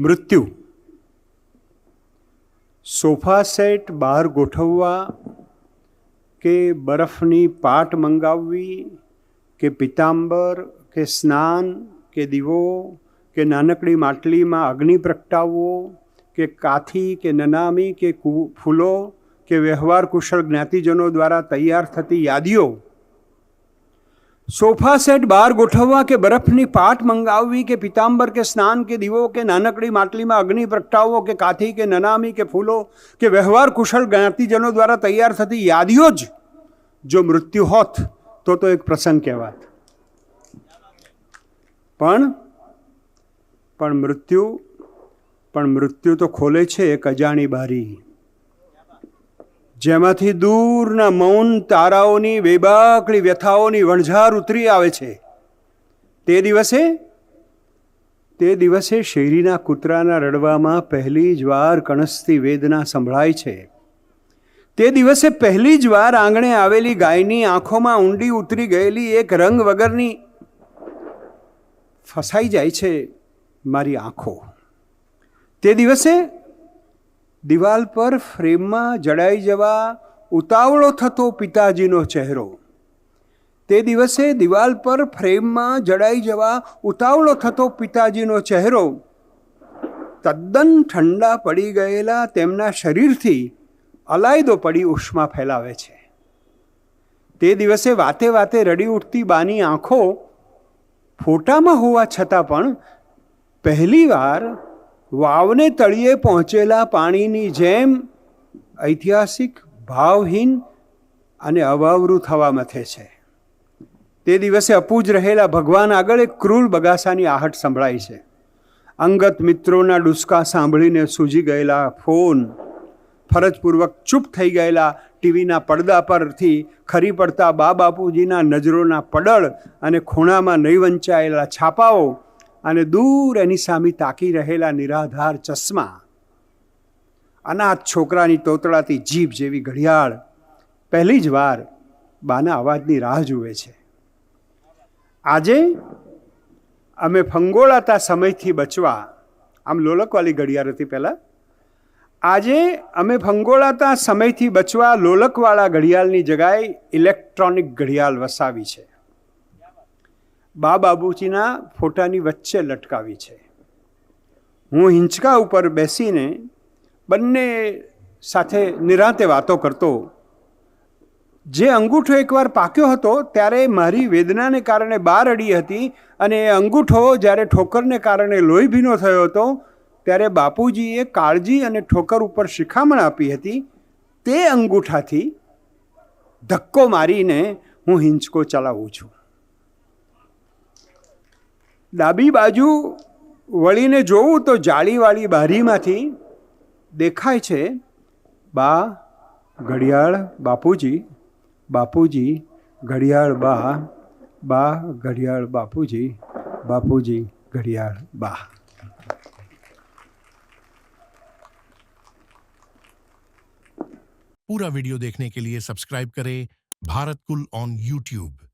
મૃત્યુ. Sofa set બહાર ગોઠવવા કે બરફની પાટ મંગાવવી, કે પિતાંબર, કે સ્નાન, કે દીવો, કે નાનકડી માટલીમાં અગ્નિ પ્રગટાવવો, કે કાથી, કે નનામી, કે કુ- ફૂલો, કે વ્યવહાર કુશળ જ્ઞાતિજનો દ્વારા તૈયાર થતી યાદીઓ સોફા સેટ બહાર ગોઠવવા કે બરફની પાટ મંગાવવી કે પિતાંબર કે સ્નાન કે દીવો કે નાનકડી માટલીમાં અગ્નિ પ્રગટાવવો કે કાથી કે નનામી કે ફૂલો કે વ્યવહાર કુશળ જ્ઞાતિજનો દ્વારા તૈયાર થતી યાદીઓ જ જો મૃત્યુ હોત, તો તો એક પ્રસંગ કહેવાત. પણ પણ મૃત્યુ પણ મૃત્યુ તો ખોલે છે એક અજાણી બારી. જેમાંથી દૂરના મૌન તારાઓની બેબાકડી વ્યથાઓની વણઝાર ઉતરી આવે છે. તે દિવસે તે દિવસે શેરીના કૂતરાના રડવામાં પહેલી જ વાર કણસતી વેદના સંભળાય છે. તે દિવસે પહેલી જ વાર આંગણે આવેલી ગાયની આંખોમાં ઊંડી ઉતરી ગયેલી એક રંગ વગરની ફસાઈ જાય છે મારી આંખો. તે દિવસે દિવાલ પર ફ્રેમમાં જડાઈ જવા ઉતાવળો થતો પિતાજીનો ચહેરો. તે દિવસે દિવાલ પર ફ્રેમમાં જડાઈ જવા ઉતાવળો થતો પિતાજીનો ચહેરો તદ્દન ઠંડા પડી ગયેલા તેમના શરીરથી અલાયદો પડી ઉષ્મા ફેલાવે છે. તે દિવસે વાતે વાતે રડી ઉઠતી બાની આંખો ફોટામાં હોવા છતાં પણ પહેલીવાર વાવને તળિયે પહોંચેલા પાણીની જેમ ઐતિહાસિક, ભાવહીન અને અવાવરું થવા મથે છે. તે દિવસે અપૂજ રહેલા ભગવાન આગળ એક ક્રૂર બગાસાની આહટ સંભળાય છે. અંગત મિત્રોના ડુસકા સાંભળીને સૂજી ગયેલા ફોન, ફરજપૂર્વક ચૂપ થઈ ગયેલા ટીવીના પડદા પરથી ખરી પડતા બા બાપુજીના નજરોના પડળ અને ખૂણામાં નહીં વંચાયેલા છાપાઓ અને દૂર એની સામે તાકી રહેલા નિરાધાર ચશ્મા. અનાથ છોકરાની તોતળાતી જીભ જેવી ઘડિયાળ પહેલી જ વાર બાના અવાજની રાહ જુએ છે. આજે અમે ફંગોળાતા સમયથી બચવા, આમ લોલકવાળી ઘડિયાળ હતી પહેલાં, આજે અમે ફંગોળાતા સમયથી બચવા લોલકવાળા ઘડિયાળની જગાએ ઇલેક્ટ્રોનિક ઘડિયાળ વસાવી છે. બા બાબુજીના ફોટાની વચ્ચે લટકાવી છે. હું હિંચકા ઉપર બેસીને બંને સાથે નિરાંતે વાતો કરતો, જે અંગૂઠો એકવાર પાક્યો હતો ત્યારે મારી વેદનાને કારણે બાર અડી હતી અને એ અંગૂઠો જ્યારે ઠોકરને કારણે લોહી ભીનો થયો હતો, ત્યારે બાપુજીએ કાળજી અને ઠોકર ઉપર શિખામણ આપી હતી. તે અંગૂઠાથી ધક્કો મારીને હું હિંચકો ચલાવું છું. ડાબી બાજુ વળીને જોઉં તો જાળીવાળી બારીમાંથી દેખાય છે બા ઘડિયાળ બાપુજી બાપુજી ઘડિયાળ બા બા ઘડિયાળ બાપુજી બાપુજી ઘડિયાળ બા पूरा वीडियो देखने के लिए सब्सक्राइब करें भारत कुल ऑन यूट्यूब